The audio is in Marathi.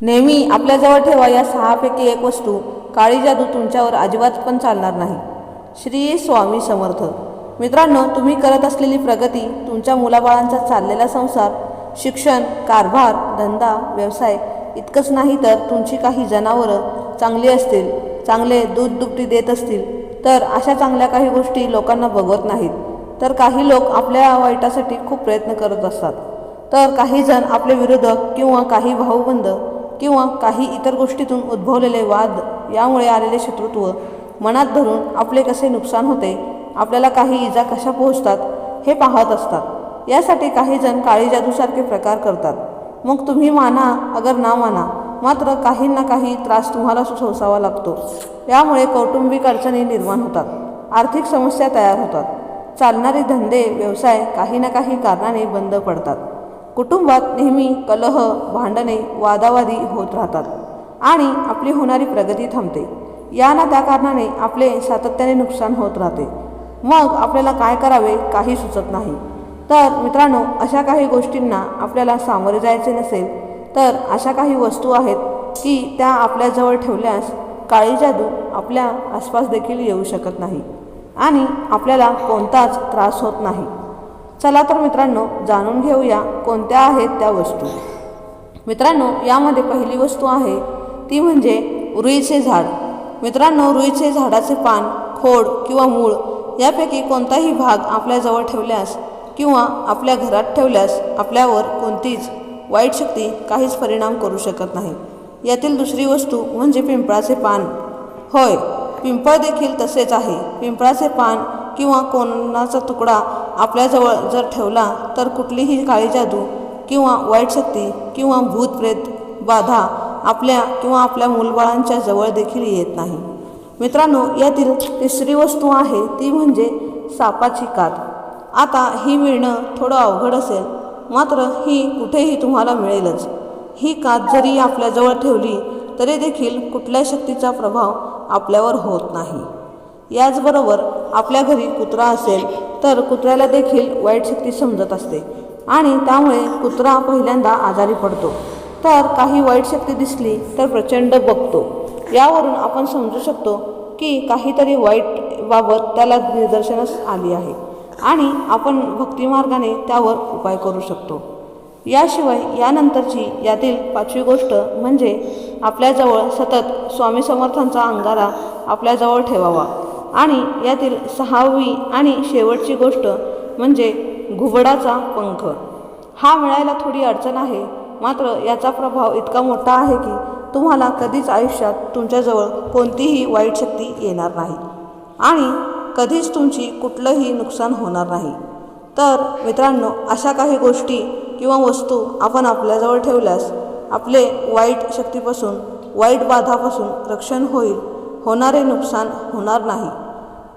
नेहमी आपल्याजवळ ठेवा या सहापैकी एक वस्तू. काळी जादू तुमच्यावर अजिबात पण चालणार नाही. श्री स्वामी समर्थ. मित्रांनो तुम्ही करत असलेली प्रगती तुमच्या मुलाबाळांचा चाललेला संसार शिक्षण कारभार धंदा व्यवसाय इतकंच नाही तर तुमची काही जनावरं चांगली असतील चांगले दूध दुपटी देत असतील तर अशा चांगल्या काही गोष्टी लोकांना बघवत नाहीत. तर काही लोक आपल्या वाईटासाठी खूप प्रयत्न करत असतात. तर काही जण आपले विरोधक किंवा काही भाऊबंद किंवा काही इतर गोष्टीतून उद्भवलेले वाद यामुळे आलेले शत्रुत्व मनात धरून आपले कसे नुकसान होते आपल्याला काही इजा कशा पोहोचतात हे पाहत असतात. यासाठी काही जण काळी जादूसारखे प्रकार करतात. मग तुम्ही माना अगर ना माना मात्र काही ना काही त्रास तुम्हाला सोसावा लागतो. यामुळे कौटुंबिक अडचणी निर्माण होतात. आर्थिक समस्या तयार होतात. चालणारे धंदे व्यवसाय काही ना काही कारणाने बंद पडतात. कुटुंबात नेहमी कलह भांडणे वादावादी होत राहतात आणि आपली होणारी प्रगती थांबते. या ना त्या कारणाने आपले सातत्याने नुकसान होत राहते. मग आपल्याला काय करावे काही सुचत नाही. तर मित्रांनो अशा काही गोष्टींना आपल्याला सामोरे जायचे नसेल तर अशा काही वस्तू आहेत की त्या आपल्याजवळ ठेवल्यास काळी जादू आपल्या आसपास देखील येऊ शकत नाही आणि आपल्याला कोणताच त्रास होत नाही. चला तर मित्रांनो जाणून घेऊया कोणत्या आहेत त्या वस्तू. मित्रांनो यामध्ये पहिली वस्तू आहे ती म्हणजे रुईचे झाड. मित्रांनो रुईचे झाडाचे पान खोड किंवा मूळ यापैकी कोणताही भाग आपल्याजवळ ठेवल्यास किंवा आपल्या घरात ठेवल्यास आपल्यावर कोणतीच वाईट शक्ती काहीच परिणाम करू शकत नाही. यातील दुसरी वस्तू म्हणजे पिंपळाचे पान. होय पिंपळ देखील तसेच आहे. पिंपळाचे पान किंवा कोणाचा तुकडा आपल्याजवळ जर ठेवला तर कुठलीही काळी जादू किंवा वाईट शक्ती किंवा भूत प्रेत बाधा आपल्या किंवा आपल्या मूलबाळांच्या जवळ देखील येत नाही. मित्रांनो यातील तिसरी वस्तू आहे ती म्हणजे सापाची कात. आता ही मिळणं थोडं अवघड असेल मात्र ही कुठेही तुम्हाला मिळेलच. ही कात जरी आपल्याजवळ ठेवली तरी देखील कुठल्या शक्तीचा प्रभाव आपल्यावर होत नाही. याचबरोबर आपल्या घरी कुत्रा असेल तर कुत्र्याला देखील वाईट शक्ती समजत असते. आणि त्यामुळे कुत्रा पहिल्यांदा आजारी पडतो. तर काही वाईट शक्ती दिसली तर प्रचंड बघतो. यावरून आपण समजू शकतो की काहीतरी वाईट बाबत त्याला निदर्शनास आली आहे. आणि आपण भक्तिमार्गाने त्यावर उपाय करू शकतो. याशिवाय यानंतरची यातील पाचवी गोष्ट म्हणजे आपल्याजवळ सतत स्वामी समर्थांचा अंगारा आपल्याजवळ ठेवावा. आणि यातील सहावी आणि शेवटची गोष्ट म्हणजे घुबडाचा पंख. हा मिळायला थोडी अडचण आहे मात्र याचा प्रभाव इतका मोठा आहे की तुम्हाला कधीच आयुष्यात तुमच्याजवळ कोणतीही वाईट शक्ती येणार नाही. आणि कधीच तुमची कुठलंही नुकसान होणार नाही. तर मित्रांनो अशा काही गोष्टी किंवा वस्तू आपण आपल्याजवळ ठेवल्यास आपले वाईट शक्तीपासून वाईट बाधापासून रक्षण होईल होणारे नुकसान होणार नाही.